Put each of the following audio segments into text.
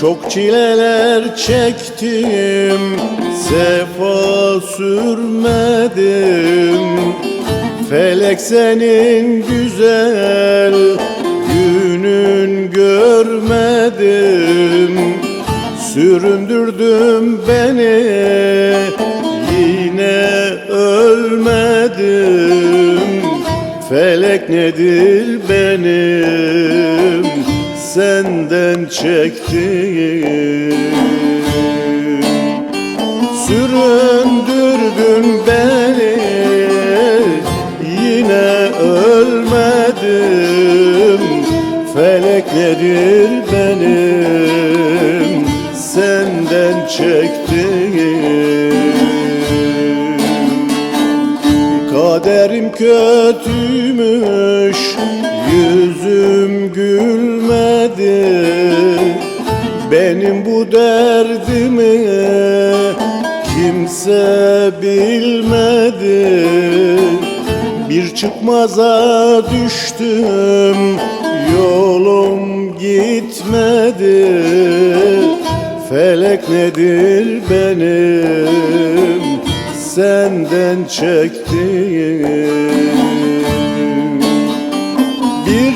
Çok çileler çektim Sefa sürmedim. Felek senin güzel Günün görmedim. Süründürdüm beni Yine ölmedim. Felek nedir benim Senden çektiğim Süründürdün beni Yine ölmedim. Felek nedir benim Senden çektiğim Kaderim kötüymüş Yüzüm gülmedi Benim bu derdimi Kimse bilmedi. Bir çıkmaza düştüm Yolum gitmedi. Felek nedir benim Senden çektiğim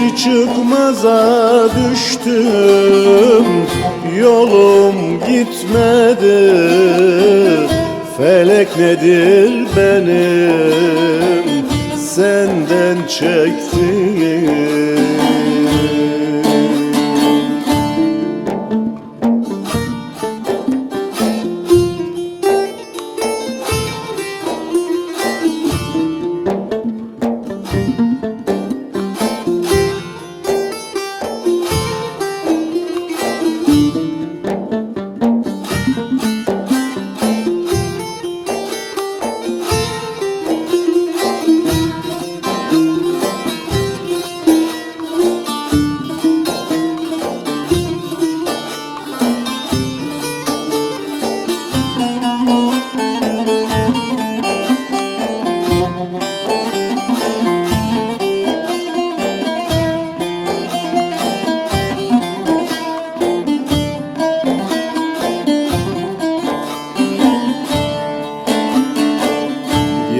bir çıkmaza düştüm Yolum gitmedi. Felek nedir benim? Senden çektiğim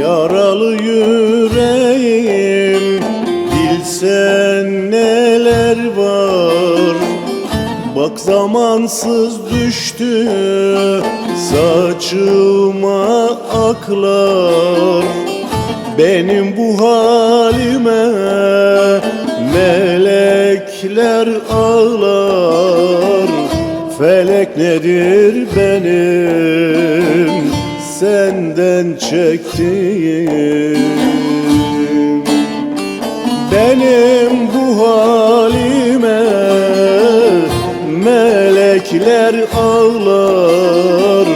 Yaralı yüreğim. Bilsen neler var? Bak zamansız düştü Saçıma aklar. Benim bu halime Melekler ağlar. Felek nedir benim senden çektiğim Benim bu halime melekler ağlar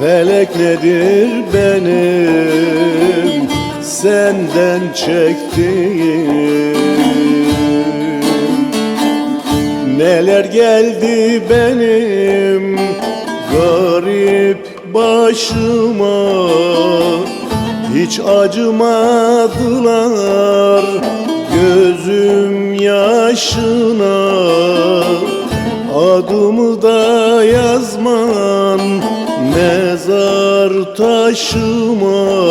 Felek nedir benim senden çektiğim. Neler geldi benim garip başıma. Hiç acımadılar gözüm yaşına. Adımı da yazman mezar taşıma.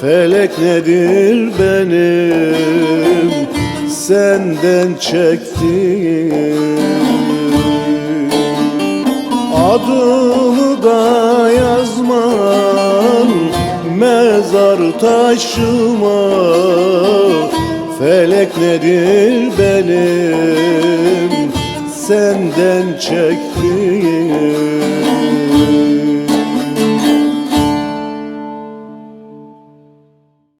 Felek nedir benim senden çektiğim? Adımı da yazman mezar taşıma Felek nedir benim senden çektiğim